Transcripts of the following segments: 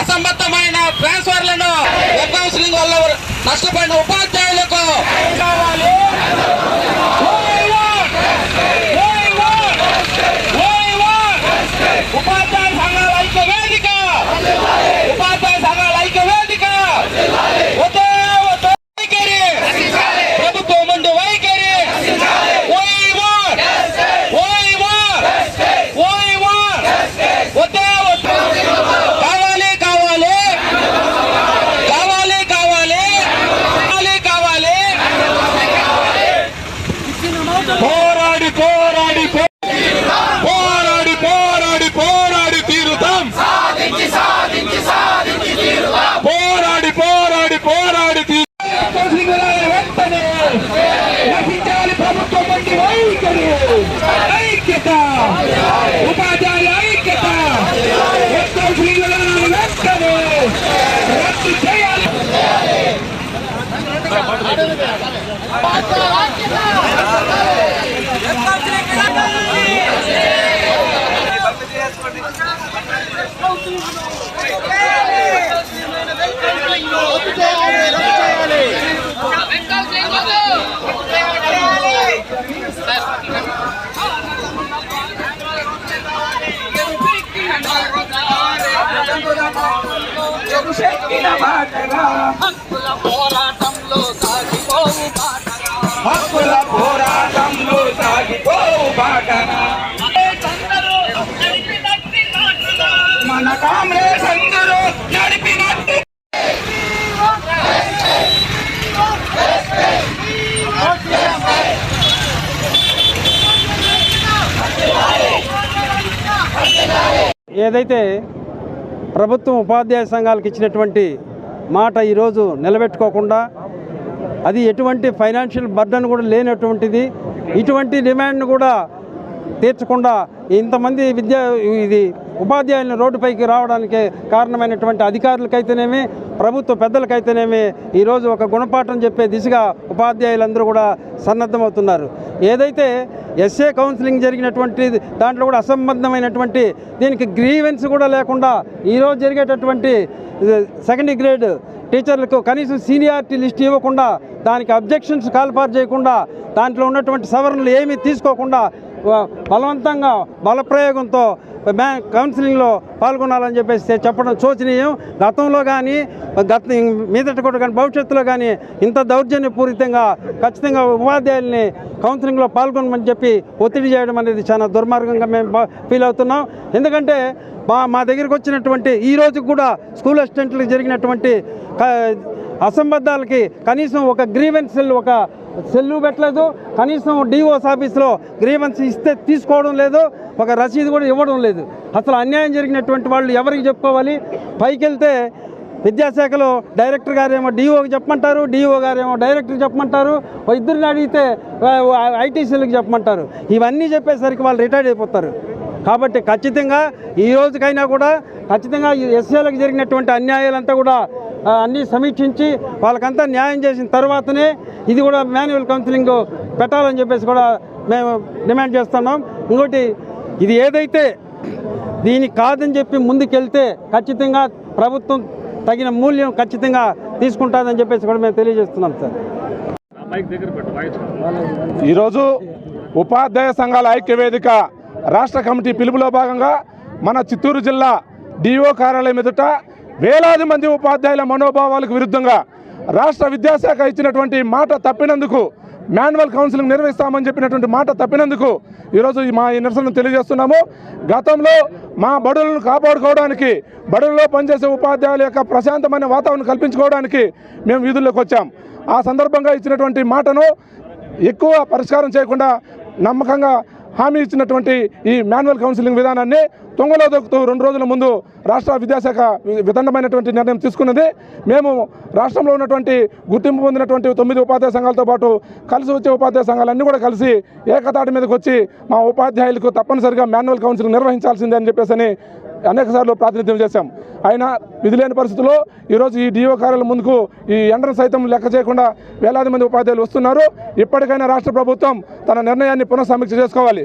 అసంబద్ధమైన ట్రాన్స్ఫర్లను web counselling వల్ల నష్టపోయిన ఉపాధ్యాయులకు కావాలి ఓయ్ వాట్! ఓయ్ వాట్! ఓయ్ వాట్! ఉపాధ్యాయ సంఘాల ఐక్య వేదిక ఉపాధ్యాయ సంఘాల ఐక్య వేదిక వద్దే వద్దు వైఖరి ప్రభుత్వం ముందు వైఖరి ఓయ్ వాట్! ఓయ్ వాట్! ఓయ్ వాట్! వద్దే వద్దు కావాలి కావాలి కావాలి కావాలి కావాలి కావాలి పోరాడి పోరాడి పో- పోరాడి పోరాడి పోరాడి తీరుతాం పోరాడి పోరాడి పోరాడి తీ- వెంటనే నశించాలి ప్రభుత్వం వంటి వైఖరి ఐక్యత ఉపాధ్యాయుల ఐక్యత వెబ్ కౌన్సిలింగ్లను వెంటనే రద్దు చేయాలి హక్కుల పోరాటంలో సాగిపోవు బాటగా హక్కుల పోరాటంలో సాగిపోవు మన కాంగ్రెస్ అందరూ నడిపినట్టు ఏదైతే ప్రభుత్వం ఉపాధ్యాయ సంఘాలకు ఇచ్చినటువంటి మాట ఈరోజు నిలబెట్టుకోకుండా అది ఎటువంటి ఫైనాన్షియల్ బర్డన్ కూడా లేనటువంటిది ఇటువంటి డిమాండ్ను కూడా తీర్చకుండా ఇంతమంది విద్యా ఇది ఉపాధ్యాయులను రోడ్డుపైకి రావడానికి కారణమైనటువంటి అధికారులకైతేనేమి ప్రభుత్వ పెద్దలకైతేనేమి ఈరోజు ఒక గుణపాఠం చెప్పే దిశగా ఉపాధ్యాయులందరూ కూడా సన్నద్ధమవుతున్నారు. ఏదైతే ఎస్ఏ కౌన్సిలింగ్ జరిగినటువంటి దాంట్లో కూడా అసంబద్ధమైనటువంటి దీనికి గ్రీవెన్స్ కూడా లేకుండా ఈరోజు జరిగేటటువంటి సెకండ్ గ్రేడ్ టీచర్లకు కనీసం సీనియారిటీ లిస్ట్ ఇవ్వకుండా దానికి అబ్జెక్షన్స్ కాల్పార్ చేయకుండా దాంట్లో ఉన్నటువంటి సవరణలు ఏమీ తీసుకోకుండా బలవంతంగా బలప్రయోగంతో బ్యాంక్ కౌన్సిలింగ్లో పాల్గొనాలని చెప్పేసి చెప్పడం శోచనీయం. గతంలో కానీ గత మీదట కూడా కానీ భవిష్యత్తులో కానీ ఇంత దౌర్జన్యపూరితంగా ఖచ్చితంగా ఉపాధ్యాయుల్ని కౌన్సిలింగ్లో పాల్గొనమని చెప్పి ఒత్తిడి చేయడం అనేది చాలా దుర్మార్గంగా మేము ఫీల్ అవుతున్నాం. ఎందుకంటే మా మా దగ్గరికి వచ్చినటువంటి ఈ రోజు కూడా స్కూల్ అసిస్టెంట్లకు జరిగినటువంటి అసంబద్ధాలకి కనీసం ఒక గ్రీవెన్స్ ఒక సెల్లు పెట్టలేదు. కనీసం డిఓస్ ఆఫీస్లో గ్రీవెన్స్ ఇస్తే తీసుకోవడం లేదు. ఒక రసీదు కూడా ఇవ్వడం లేదు. అసలు అన్యాయం జరిగినటువంటి వాళ్ళు ఎవరికి చెప్పుకోవాలి? పైకి వెళ్తే విద్యాశాఖలో డైరెక్టర్ గారేమో డిఓకి చెప్పమంటారు. డిఓ గారేమో డైరెక్టర్కి చెప్పమంటారు. ఇద్దరిని అడిగితే ఐటీసీలకు చెప్పమంటారు. ఇవన్నీ చెప్పేసరికి వాళ్ళు రిటైర్డ్ అయిపోతారు. కాబట్టి ఖచ్చితంగా ఈ రోజుకైనా కూడా ఖచ్చితంగా ఈ ఎస్ఏలకు జరిగినటువంటి అన్యాయాలంతా కూడా అన్నీ సమీక్షించి వాళ్ళకంతా న్యాయం చేసిన తర్వాతనే ఇది కూడా మాన్యువల్ కౌన్సిలింగ్ పెట్టాలని చెప్పేసి కూడా మేము డిమాండ్ చేస్తున్నాం. ఇంకోటి ఇది ఏదైతే దీనికి కాదని చెప్పి ముందుకెళ్తే ఖచ్చితంగా ప్రభుత్వం తగిన మూల్యం ఖచ్చితంగా తీసుకుంటుందని చెప్పేసి కూడా మేము తెలియజేస్తున్నాం సార్. ఈరోజు ఉపాధ్యాయ సంఘాల ఐక్య వేదిక రాష్ట్ర కమిటీ పిలుపులో భాగంగా మన చిత్తూరు జిల్లా డిఓ కార్యాలయం ఎదుట వేలాది మంది ఉపాధ్యాయుల మనోభావాలకు విరుద్ధంగా రాష్ట్ర విద్యాశాఖ ఇచ్చినటువంటి మాట తప్పినందుకు మాన్యువల్ కౌన్సిలింగ్ నిర్వహిస్తామని చెప్పినటువంటి మాట తప్పినందుకు ఈరోజు మా ఈ నిరసన తెలియజేస్తున్నాము. గతంలో మా బడులను కాపాడుకోవడానికి బడుల్లో పనిచేసే ఉపాధ్యాయుల యొక్క ప్రశాంతమైన వాతావరణం కల్పించుకోవడానికి మేము వీధుల్లోకి వచ్చాం. ఆ సందర్భంగా ఇచ్చినటువంటి మాటను ఎక్కువ పరిష్కారం చేయకుండా నమ్మకంగా హామీ ఇచ్చినటువంటి ఈ మాన్యువల్ కౌన్సిలింగ్ విధానాన్ని తొంగలో దొక్కుతూ రెండు రోజుల ముందు రాష్ట్ర విద్యాశాఖ విదండమైనటువంటి విధండమైనటువంటి నిర్ణయం తీసుకున్నది. మేము రాష్ట్రంలో ఉన్నటువంటి గుర్తింపు పొందినటువంటి తొమ్మిది ఉపాధ్యాయ సంఘాలతో పాటు కలిసి వచ్చే ఉపాధ్యాయ సంఘాలన్నీ కూడా కలిసి ఏకతాటి మీదకి వచ్చి మా ఉపాధ్యాయులకు తప్పనిసరిగా మాన్యువల్ కౌన్సిలింగ్ నిర్వహించాల్సిందే అని చెప్పేసి అనేకసార్లు అనేక సార్లు ప్రాతినిధ్యం చేశాం. అయినా విధి లేని పరిస్థితుల్లో ఈరోజు ఈ డిఓ కార్యాలయం ముందుకు ఈ ఎండను సైతం లెక్క చేయకుండా వేలాది మంది ఉపాధ్యాయులు వస్తున్నారు. ఇప్పటికైనా రాష్ట్ర ప్రభుత్వం తన నిర్ణయాన్ని పునఃసమీక్ష చేసుకోవాలి.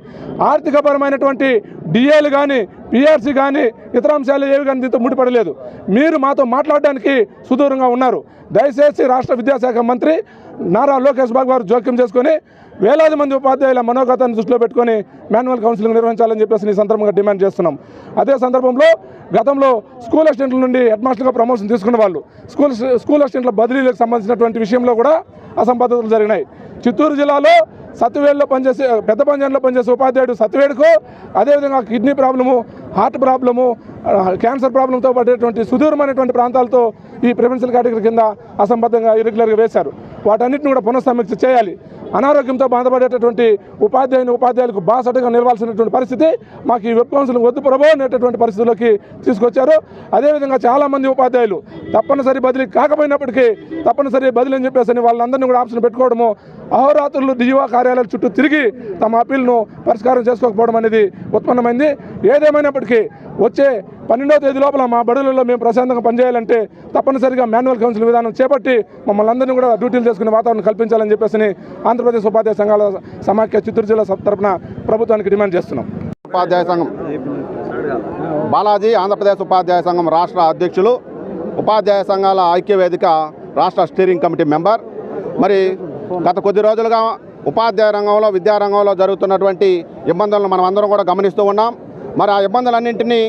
ఆర్థికపరమైనటువంటి డిఏలు కానీ పిఆర్సీ కానీ ఇతర అంశాలు ఏవి కానీ దీంతో ముడిపడలేదు. మీరు మాతో మాట్లాడడానికి సుదూరంగా ఉన్నారు. దయచేసి రాష్ట్ర విద్యాశాఖ మంత్రి నారా లోకేష్ బాబు గారు జోక్యం చేసుకొని వేలాది మంది ఉపాధ్యాయుల మనోగతాన్ని దృష్టిలో పెట్టుకొని మాన్యువల్ కౌన్సిలింగ్ నిర్వహించాలని చెప్పేసి ఈ సందర్భంగా డిమాండ్ చేస్తున్నాం. అదే సందర్భంలో గతంలో స్కూల్ అసిస్టెంట్ల నుండి హెడ్ మాస్టర్గా ప్రమోషన్ తీసుకున్న వాళ్ళు స్కూల్ స్కూల్ అసిస్టెంట్ల బదిలీలకు సంబంధించినటువంటి విషయంలో కూడా అసంబద్ధతలు జరిగినాయి. చిత్తూరు జిల్లాలో సత్తువేడులో పనిచేసే పెద్ద పంజాన్లో పనిచేసే ఉపాధ్యాయుడు సత్తువేడుకు అదేవిధంగా kidney problem heart problem cancer ప్రాబ్లంతో పడేటువంటి సుదూరమైనటువంటి ప్రాంతాలతో ఈ ప్రిఫెన్షియల్ కేటగిరీ కింద అసంబద్ధంగా ఇరెగ్యులర్గా వేశారు. వాటన్నిటిని కూడా పునఃసమీక్ష చేయాలి. అనారోగ్యంతో బాధపడేటటువంటి ఉపాధ్యాయుని ఉపాధ్యాయులకు బాసటగా నిలవాల్సినటువంటి పరిస్థితి మాకు ఈ వెబ్ కౌన్సిలింగ్ వద్దు ప్రభావం అనేటటువంటి పరిస్థితుల్లోకి తీసుకొచ్చారు. అదేవిధంగా చాలామంది ఉపాధ్యాయులు తప్పనిసరి బదిలీ కాకపోయినప్పటికీ తప్పనిసరి బదిలీ అని చెప్పేసి వాళ్ళందరినీ కూడా ఆప్షన్ పెట్టుకోవడము అహోరాత్రులు డిజివా కార్యాలయాల చుట్టూ తిరిగి తమ అప్పీల్ను పరిష్కారం చేసుకోకపోవడం అనేది ఉత్పన్నమైంది. ఏదేమైనప్పటికీ వచ్చే పన్నెండవ తేదీ లోపల మా బడులలో మేము ప్రశాంతంగా పనిచేయాలంటే తప్పనిసరిగా మాన్యువల్ కౌన్సిల్ విధానం చేపట్టి మమ్మల్ని అందరినీ కూడా డ్యూటీలు చేసుకునే వాతావరణం కల్పించాలని చెప్పేసి ఆంధ్రప్రదేశ్ ఉపాధ్యాయ సంఘాల సమాఖ్య చిత్తూరు జిల్లా తరపున ప్రభుత్వానికి డిమాండ్ చేస్తున్నాం. ఉపాధ్యాయ సంఘం. బాలాజీ ఆంధ్రప్రదేశ్ ఉపాధ్యాయ సంఘం రాష్ట్ర అధ్యక్షులు ఉపాధ్యాయ సంఘాల ఐక్య వేదిక రాష్ట్ర స్టీరింగ్ కమిటీ మెంబర్. మరి గత కొద్ది రోజులుగా ఉపాధ్యాయ రంగంలో విద్యారంగంలో జరుగుతున్నటువంటి ఇబ్బందులను మనం అందరం కూడా గమనిస్తూ ఉన్నాం. మరి ఆ ఇబ్బందులన్నింటినీ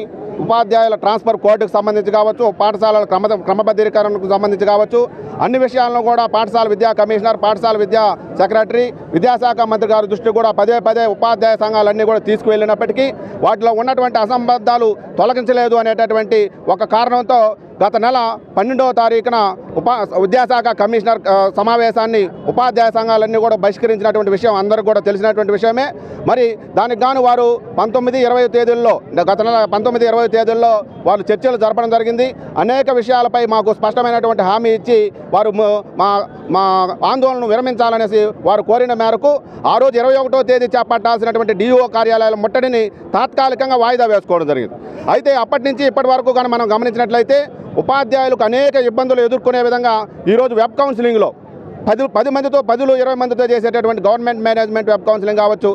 ఉపాధ్యాయుల ట్రాన్స్ఫర్ కోర్టుకు సంబంధించి కావచ్చు పాఠశాలల క్రమ క్రమబద్ధీకరణకు సంబంధించి కావచ్చు అన్ని విషయాలను కూడా పాఠశాల విద్యా కమిషనర్ పాఠశాల విద్యా సెక్రటరీ విద్యాశాఖ మంత్రి గారి దృష్టి కూడా పదే పదే ఉపాధ్యాయ సంఘాలన్నీ కూడా తీసుకువెళ్ళినప్పటికీ వాటిలో ఉన్నటువంటి అసంబద్ధాలు తొలగించలేదు అనేటటువంటి ఒక కారణంతో గత నెల పన్నెండవ తారీఖున ఉపా విద్యాశాఖ కమిషనర్ సమావేశాన్ని ఉపాధ్యాయ సంఘాలన్నీ కూడా బహిష్కరించినటువంటి విషయం అందరికీ కూడా తెలిసినటువంటి విషయమే. మరి దానికి గాను వారు పంతొమ్మిది ఇరవై తేదీల్లో గత నెల పంతొమ్మిది ఇరవై తేదీల్లో వారు చర్చలు జరపడం జరిగింది. అనేక విషయాలపై మాకు స్పష్టమైనటువంటి హామీ ఇచ్చి వారు మా మా ఆందోళనను విరమించాలనేసి వారు కోరిన మేరకు ఆ రోజు ఇరవై ఒకటో తేదీ చేపట్టాల్సినటువంటి డిఓ కార్యాలయాల ముట్టడిని తాత్కాలికంగా వాయిదా వేసుకోవడం జరిగింది. అయితే అప్పటి నుంచి ఇప్పటి వరకు కానీ మనం గమనించినట్లయితే ఉపాధ్యాయులకు అనేక ఇబ్బందులు ఎదుర్కొనే విధంగా ఈరోజు వెబ్ కౌన్సిలింగ్లో పది పది మందితో పదులు ఇరవై మందితో చేసేటటువంటి గవర్నమెంట్ మేనేజ్మెంట్ వెబ్ కౌన్సిలింగ్ కావచ్చు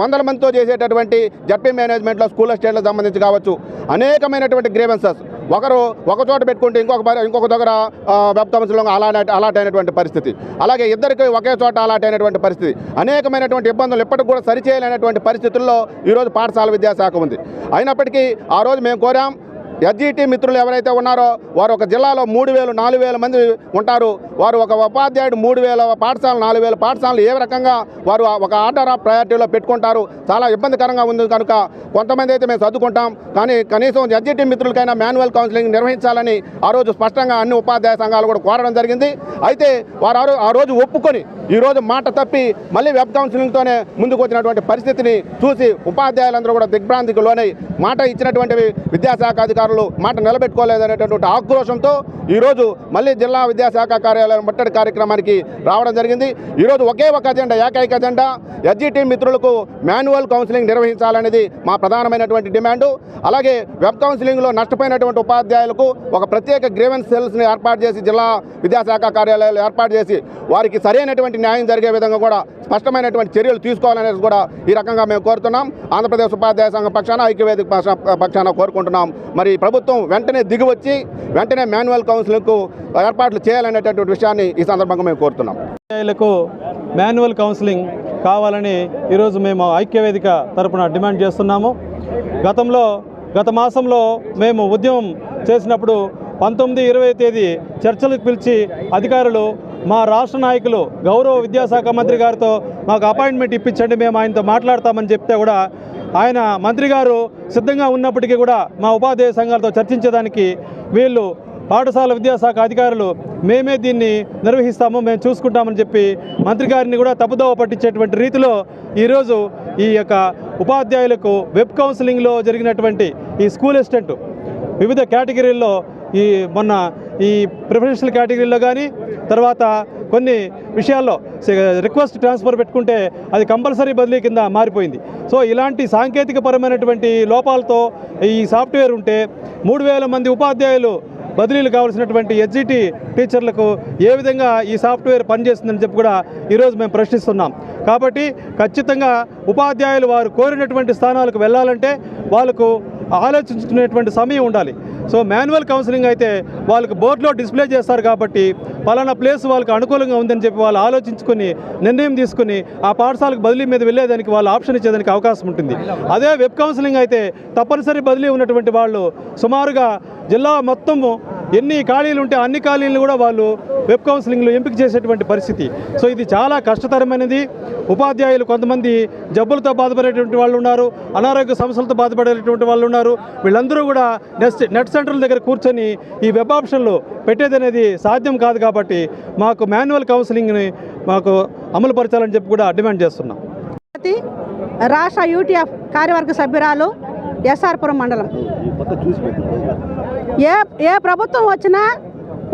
వందల మందితో చేసేటటువంటి జడ్పీ మేనేజ్మెంట్లో స్కూల్ స్టేట్లకు సంబంధించి కావచ్చు అనేకమైనటువంటి గ్రీవెన్సెస్. ఒకరు ఒక చోట పెట్టుకుంటే ఇంకొక ఇంకొక దగ్గర వెబ్ కౌన్సిలింగ్ అలాట్ అలాట్ అయినటువంటి పరిస్థితి. అలాగే ఇద్దరికి ఒకే చోట అలాట్ అయినటువంటి పరిస్థితి. అనేకమైనటువంటి ఇబ్బందులు ఇప్పటికి కూడా సరిచేయలేనటువంటి పరిస్థితుల్లో ఈరోజు పాఠశాల విద్యాశాఖ ఉంది. అయినప్పటికీ ఆ రోజు మేము కోరాం ఎస్జిటి మిత్రులు ఎవరైతే ఉన్నారో వారు ఒక జిల్లాలో మూడు వేలు నాలుగు వేల మంది ఉంటారు. వారు ఒక ఉపాధ్యాయుడు మూడు వేల పాఠశాలలు నాలుగు వేల పాఠశాలలు ఏ రకంగా వారు ఒక ఆర్డర్ ఆఫ్ ప్రయారిటీలో పెట్టుకుంటారు? చాలా ఇబ్బందికరంగా ఉంది కనుక కొంతమంది అయితే మేము చదువుకుంటాం కానీ కనీసం ఎస్జిటి మిత్రులకైనా మాన్యువల్ కౌన్సిలింగ్ నిర్వహించాలని ఆ రోజు స్పష్టంగా అన్ని ఉపాధ్యాయ సంఘాలు కూడా కోరడం జరిగింది. అయితే వారు ఆ ఆ రోజు ఒప్పుకొని ఈ రోజు మాట తప్పి మళ్ళీ వెబ్ కౌన్సిలింగ్తోనే ముందుకు వచ్చినటువంటి పరిస్థితిని చూసి ఉపాధ్యాయులందరూ కూడా దిగ్భ్రాంతికి లోనై మాట ఇచ్చినటువంటి విద్యాశాఖ అధికారులు మాట నిలబెట్టుకోలేదనేటటువంటి ఆక్రోషంతో ఈరోజు మళ్ళీ జిల్లా విద్యాశాఖ కార్యాలయం ముట్టడి కార్యక్రమానికి రావడం జరిగింది. ఈరోజు ఒకే ఒక అజెండా ఏకైక అజెండా ఎస్జీటీ మిత్రులకు మాన్యువల్ కౌన్సిలింగ్ నిర్వహించాలనేది మా ప్రధానమైనటువంటి డిమాండు. అలాగే వెబ్ కౌన్సిలింగ్లో నష్టపోయినటువంటి ఉపాధ్యాయులకు ఒక ప్రత్యేక గ్రీవెన్స్ సెల్స్ని ఏర్పాటు చేసి జిల్లా విద్యాశాఖ కార్యాలయాలు ఏర్పాటు చేసి వారికి సరైనటువంటి న్యాయం జరిగే విధంగా కూడా స్పష్టమైనటువంటి చర్యలు తీసుకోవాలనేది కూడా ఈ రకంగా మేము కోరుతున్నాం. ఆంధ్రప్రదేశ్ ఉపాధ్యాయ సంఘం పక్షాన ఐక్యవేదిక పక్షాన కోరుకుంటున్నాం. మరి ప్రభుత్వం వెంటనే దిగివచ్చి వెంటనే మాన్యువల్ కౌన్సిలింగ్కు ఏర్పాట్లు చేయాలనేటటువంటి విషయాన్ని ఈ సందర్భంగా మేము కోరుతున్నాం. ఉపాధ్యాయులకు మాన్యువల్ కౌన్సిలింగ్ కావాలని ఈరోజు మేము ఐక్యవేదిక తరపున డిమాండ్ చేస్తున్నాము. గతంలో గత మాసంలో మేము ఉద్యమం చేసినప్పుడు పంతొమ్మిది ఇరవై తేదీ చర్చలకు పిలిచి అధికారులు మా రాష్ట్ర నాయకులు గౌరవ విద్యాశాఖ మంత్రి గారితో మాకు అపాయింట్మెంట్ ఇప్పించండి మేము ఆయనతో మాట్లాడతామని చెప్తే కూడా ఆయన మంత్రి గారు సిద్ధంగా ఉన్నప్పటికీ కూడా మా ఉపాధ్యాయ సంఘాలతో చర్చించేదానికి వీళ్ళు పాఠశాల విద్యాశాఖ అధికారులు మేమే దీన్ని నిర్వహిస్తాము మేము చూసుకుంటామని చెప్పి మంత్రి గారిని కూడా తప్పుదోవ పట్టించేటువంటి రీతిలో ఈరోజు ఈ యొక్క ఉపాధ్యాయులకు వెబ్ కౌన్సిలింగ్లో జరిగినటువంటి ఈ స్కూల్ అసిస్టెంట్ వివిధ కేటగిరీల్లో ఈ మొన్న ఈ ప్రిఫరెన్షియల్ కేటగిరీలో కానీ తర్వాత కొన్ని విషయాల్లో రిక్వెస్ట్ ట్రాన్స్ఫర్ పెట్టుకుంటే అది కంపల్సరీ బదిలీ కింద మారిపోయింది. సో ఇలాంటి సాంకేతికపరమైనటువంటి లోపాలతో ఈ సాఫ్ట్వేర్ ఉంటే మూడు వేల మంది ఉపాధ్యాయులు బదిలీలు కావాల్సినటువంటి ఎస్జిటి టీచర్లకు ఏ విధంగా ఈ సాఫ్ట్వేర్ పనిచేస్తుందని చెప్పి కూడా ఈరోజు మేము ప్రశ్నిస్తున్నాం. కాబట్టి ఖచ్చితంగా ఉపాధ్యాయులు వారు కోరినటువంటి స్థానాలకు వెళ్ళాలంటే వాళ్ళకు ఆలోచించుకునేటువంటి సమయం ఉండాలి. సో మాన్యువల్ కౌన్సిలింగ్ అయితే వాళ్ళకి బోర్డులో డిస్ప్లే చేస్తారు కాబట్టి పలానా ప్లేస్ వాళ్ళకి అనుకూలంగా ఉందని చెప్పి వాళ్ళు ఆలోచించుకొని నిర్ణయం తీసుకుని ఆ పాఠశాలకు బదిలీ మీద వెళ్ళేదానికి వాళ్ళు ఆప్షన్ ఇచ్చేదానికి అవకాశం ఉంటుంది. అదే వెబ్ కౌన్సిలింగ్ అయితే తప్పనిసరి బదిలీ ఉన్నటువంటి వాళ్ళు సుమారుగా జిల్లా మొత్తము ఎన్ని ఖాళీలు ఉంటే అన్ని ఖాళీలను కూడా వాళ్ళు వెబ్ కౌన్సిలింగ్లో ఎంపిక చేసేటువంటి పరిస్థితి. సో ఇది చాలా కష్టతరమైనది. ఉపాధ్యాయులు కొంతమంది జబ్బులతో బాధపడేటువంటి వాళ్ళు ఉన్నారు అనారోగ్య సమస్యలతో బాధపడేటువంటి వాళ్ళు ఉన్నారు. వీళ్ళందరూ కూడా నెట్ నెట్ సెంటర్ల దగ్గర కూర్చొని ఈ వెబ్ ఆప్షన్లు పెట్టేది అనేది సాధ్యం కాదు కాబట్టి మాకు మాన్యువల్ కౌన్సిలింగ్ని మాకు అమలుపరచాలని చెప్పి కూడా డిమాండ్ చేస్తున్నాం. రాష్ట్ర యూటీఎఫ్ కార్యవర్గ సభ్యురాలు ఎస్ఆర్పురం మండలం. ఏ ఏ ప్రభుత్వం వచ్చినా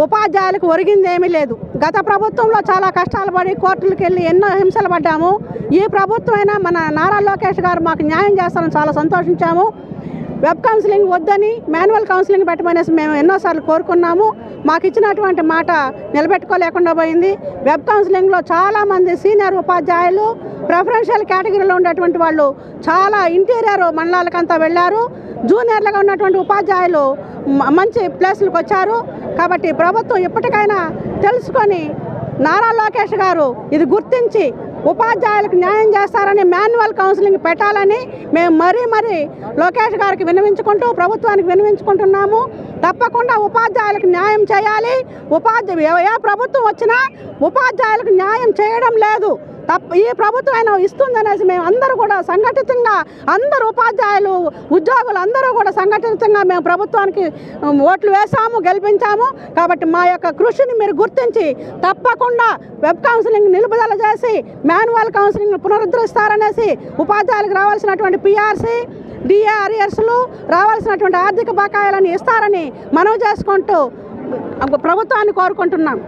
ఉపాధ్యాయులకు ఒరిగింది ఏమీ లేదు. గత ప్రభుత్వంలో చాలా కష్టాలు పడి కోర్టులకు వెళ్ళి ఎన్నో హింసలు పడ్డాము. ఈ ప్రభుత్వం అయినా మన నారా లోకేష్ గారు మాకు న్యాయం చేస్తారని చాలా సంతోషించాము. వెబ్ కౌన్సిలింగ్ వద్దని మాన్యువల్ కౌన్సిలింగ్ పెట్టమనేసి మేము ఎన్నోసార్లు కోరుకున్నాము. మాకు ఇచ్చినటువంటి మాట నిలబెట్టుకోలేకుండా పోయింది. వెబ్ కౌన్సిలింగ్లో చాలామంది సీనియర్ ఉపాధ్యాయులు ప్రిఫరెన్షియల్ కేటగిరీలో ఉండేటువంటి వాళ్ళు చాలా ఇంటీరియర్ మండలాలకంతా వెళ్ళారు. జూనియర్లుగా ఉన్నటువంటి ఉపాధ్యాయులు మంచి ప్లేసులకు వచ్చారు. కాబట్టి ప్రభుత్వం ఇప్పటికైనా తెలుసుకొని నారా లోకేష్ గారు ఇది గుర్తించి ఉపాధ్యాయులకు న్యాయం చేస్తారని మాన్యువల్ కౌన్సిలింగ్ పెట్టాలని మేము మరీ మరీ లోకేష్ గారికి విన్నవించుకుంటూ ప్రభుత్వానికి విన్నవించుకుంటున్నాము. తప్పకుండా ఉపాధ్యాయులకు న్యాయం చేయాలి. ఉపాధ్యాయ ఏ ప్రభుత్వం వచ్చినా ఉపాధ్యాయులకు న్యాయం చేయడం లేదు. తప్ప ఈ ప్రభుత్వం అయినా ఇస్తుందనేసి మేము అందరూ కూడా సంఘటితంగా అందరు ఉపాధ్యాయులు ఉద్యోగులు అందరూ కూడా సంఘటితంగా మేము ప్రభుత్వానికి ఓట్లు వేసాము గెలిపించాము. కాబట్టి మా యొక్క కృషిని మీరు గుర్తించి తప్పకుండా వెబ్ కౌన్సిలింగ్ నిలుపుదల చేసి మాన్యువల్ కౌన్సిలింగ్ పునరుద్ధరిస్తారనేసి ఉపాధ్యాయులకు రావాల్సినటువంటి పిఆర్సీ డిఏఆర్ఎస్లు రావాల్సినటువంటి ఆర్థిక బకాయిలను ఇస్తారని మనవి చేసుకుంటూ ప్రభుత్వాన్ని కోరుకుంటున్నాం.